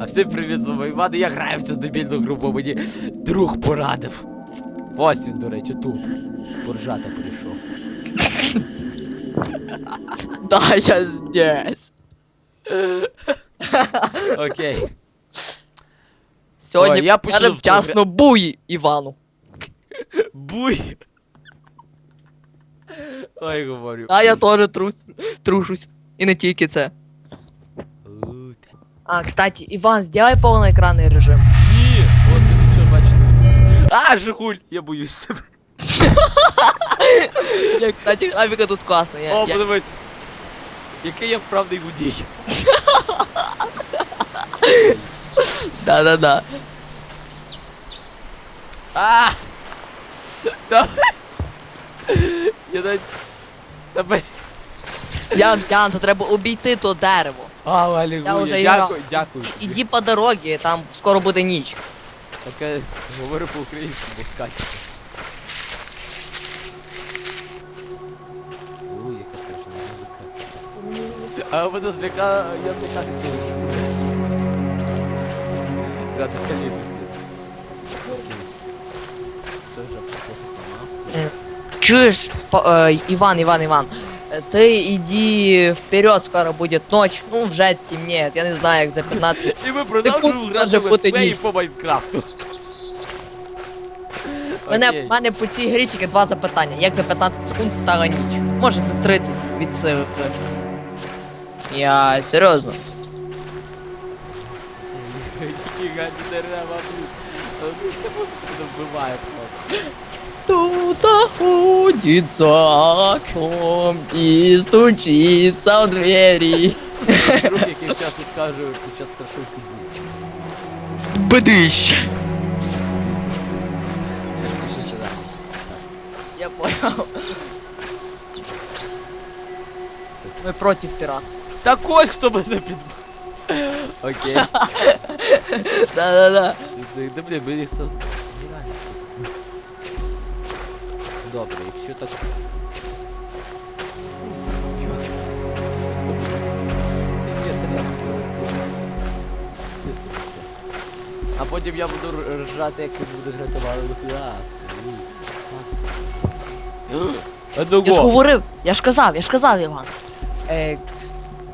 А всім привіт, з вами Іван, і я граю в цю дебільну гру, бо мені друг порадив. Ось він, до речі, тут. Буржата прийшов. Да, я здесь. Окей. Сьогодні Ой, я почну вчасно буй Івану. Буй. Ой, говорю. А я теж трус, трушусь. І не тільки це. А, кстати, Іван, сделай повноекранний режим. Ні, от ти нічого бачите. А, Жигуль, я боюсь тебе. Я, кстати, графіка тут класна. Я, О, я... подивись. Який я вправний водій. Да-да-да. А! Давай! Я навіть... Давай. Ян, Ян, то треба обійти то дерево. А, Алілуя, Я вже дякую, дякую. І, іди по дорозі, там скоро буде ніч. Таке говорю по-українськи, бо скаче. Ой, яка страшна музика. А мене зляка... я каліти. Це вже похоже Чуєш, по- е, Іван, Іван, Іван, ти іди вперед, скоро буде ніч. Ну, вже темніє, я не знаю, як за 15. І ми продовжуємо грати бути ніч. по Майнкрафту. Мене, в мене по цій грі тільки два запитання. Як за 15 секунд стала ніч? Може за 30 від сили. Я серйозно. Дерева, блін. Вбиває просто. Кто-то ходит за окном и стучится в двери. Друг, який часто скаже під час страшилки був. Бдыщ. Я понял. Мы против пиратства. Так ось хто мене під... Окей. Да-да-да. Да блін, мені все... Добре, якщо так... А потім я буду ржати, як він буде грати Валеру Я ж говорив, я ж казав, я ж казав, Іван. Е,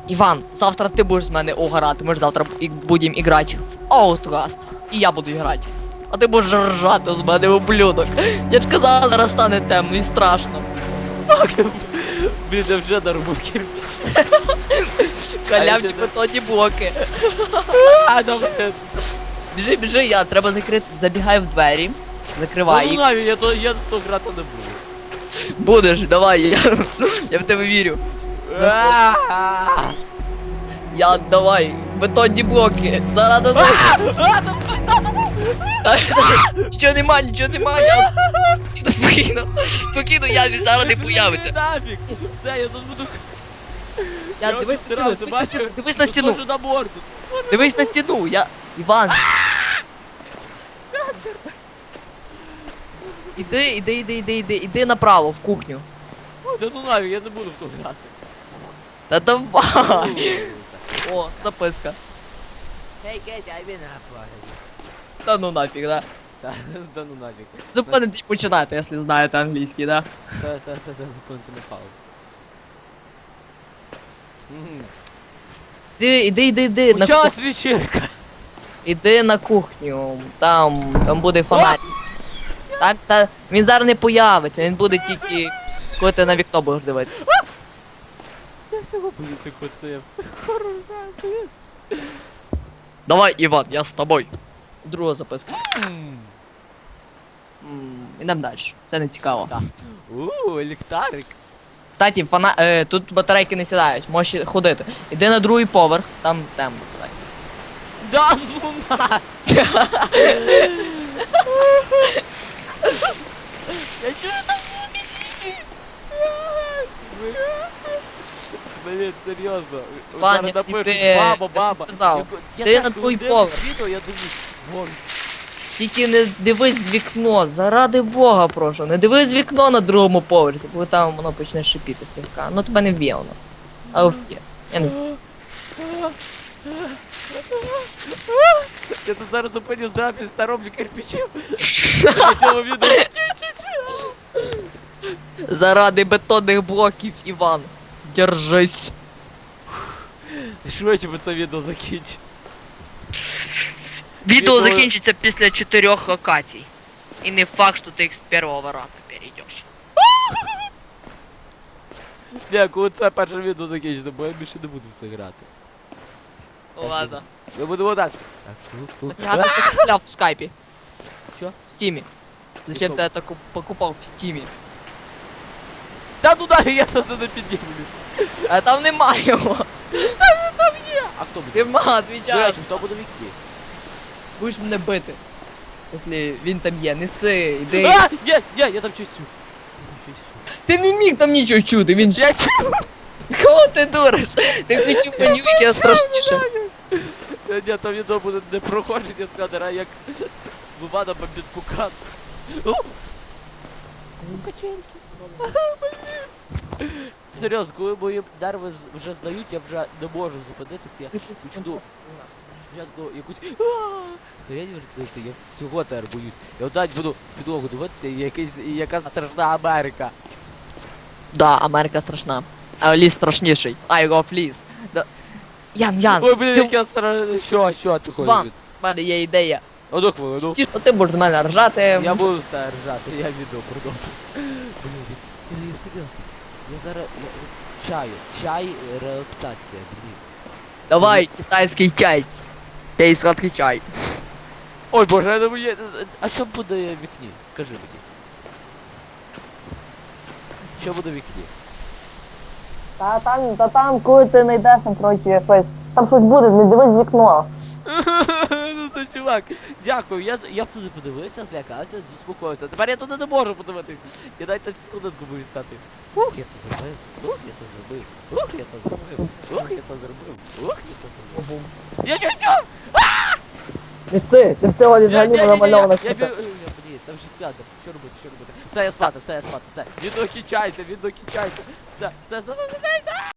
Іван, завтра ти будеш з мене угорати, ми ж завтра будемо грати в Outlast. І я буду грати. А ти будеш ржати з мене ублюдок. Я ж казав, зараз стане темно і страшно. Блін, я вже наробив кирпич. Халявні бетонні блоки. А. Біжи, біжи, я треба закрити. Забігай в двері. Закривай Ну, їх. знаю, я то я то грати не буду. Будеш, давай, я, я в тебе вірю. А, Я давай, бетонні блоки. Зараз дадуть. Нічого нема, нічого нема, я. Спокійно, спокійно, я він зараз не появиться. Нафіг. Все, я тут буду. Я дивись на стіну, дивись на стіну, дивись на стіну, схоже на морду. дивись на стіну, я. Іван. Іди, іди, іди, іди, іди, іди направо, в кухню. Та ну нафіг, я не буду в то грати. Та давай. О, записка. Hey, get I been half Та ну нафіг, да. Та та ну нафіг. Зупинити і починати, якщо знаєте англійський, да. Та та та та зупинити не паузу. Мгм. Іди, іди, іди, іди, на кухню. вечірка. Іди на кухню. Там, там буде фонарик. Там, та, він зараз не появиться, він буде тільки, коли ти на вікно будеш дивитися. Я всього боюся, коли це я все хорошо. Давай, Іван, я з тобою. Друга записка. М. Ідемо далі. Це не цікаво. Ууу, ліхтарик. Кстати, фона... е, тут батарейки не сідають, можеш ходити. Іди на другий поверх, там темно, кстати. Да ну на! Я чую там Блін, серйозно. Зараз тебе- баба, я ж баба. сказав. Яко- Я Ти на твій дивлюсь поверх. я думаю, вон. Тільки не дивись з вікно, заради Бога прошу. Не дивись з вікно на другому поверсі, бо там воно почне шипіти слегка. Ну тебе не вб'є воно. А вб'є. Я не знаю. Я тут зараз зупиню запис та роблю кирпичів. На цьому відео. Заради бетонних блоків, Іван. Держись. Швидше би це відео закінчить. Відео Відео- закінчиться після чотирьох локацій. І не факт, що ти їх з першого разу перейдеш. Коли це перше відео закінчиться, бо я більше не буду в це грати. Ладно. Ми будемо так. Так, ну, ну. Я так купляв в скайпі. Що? В стімі. Зачем ти это куп- покупав в стімі? Та ну дай, я туди не піднімлю. А там немає його. А хто буде? Нема, До відвічаю. речі, хто буде в вікні? Будеш мене бити. Якщо він там є, неси, йди. А, є, є, я там щось чую. Ти не міг там нічого чути, він Я чую. Кого ти дуриш? Ти включив меню, яке страшніше. Ні, Ні, там відео буде не проходження з кадра, як Лувана бомбить пукан. О! Серйозно, коли мої нерви вже здають, я вже не можу зупинитися, я почну спочатку якусь «А!» Я я всього тепер боюсь. Я отдать буду підлогу дивитися, і якийсь, і яка страшна Америка. Да, Америка страшна. А ліс страшніший. I love ліс. Да. Ян, Ян, Ой, блін, всю- яка страшна. Що, що ти Ван. хочеш? в мене є ідея. Одну хвилину. Ті, що ти будеш з мене ржати. Я буду з тебе ржати, я відео продовжу. Блін, я, я серйозно. Я зараз я, чаю, чай релаксація, блін. Давай, китайський чай. Чай сладкий чай. Ой, боже, я думаю, я- а що буде в вікні? Скажи мені. Що буде в вікні? Та там, та там, коли ти знайдеш там, коротше, щось, там щось буде, не дивись в вікно. ну це чувак, дякую, я, я б туди подивився, злякався, заспокоївся. Тепер я туди не можу подивитися. Я навіть так секундинку боюсь стати. Ух, я це зробив, ух, я це зробив, ух, я це зробив, ух, я це зробив, ух, я це зробив. Я що, ти, за всього я, я, намальована я, я, штука. бі- я, блін, це вже свято. Що робити, що робити? Все, я спати, все, я спати, все. Він докінчається, він докінчається. Все, все, все, все, все, все.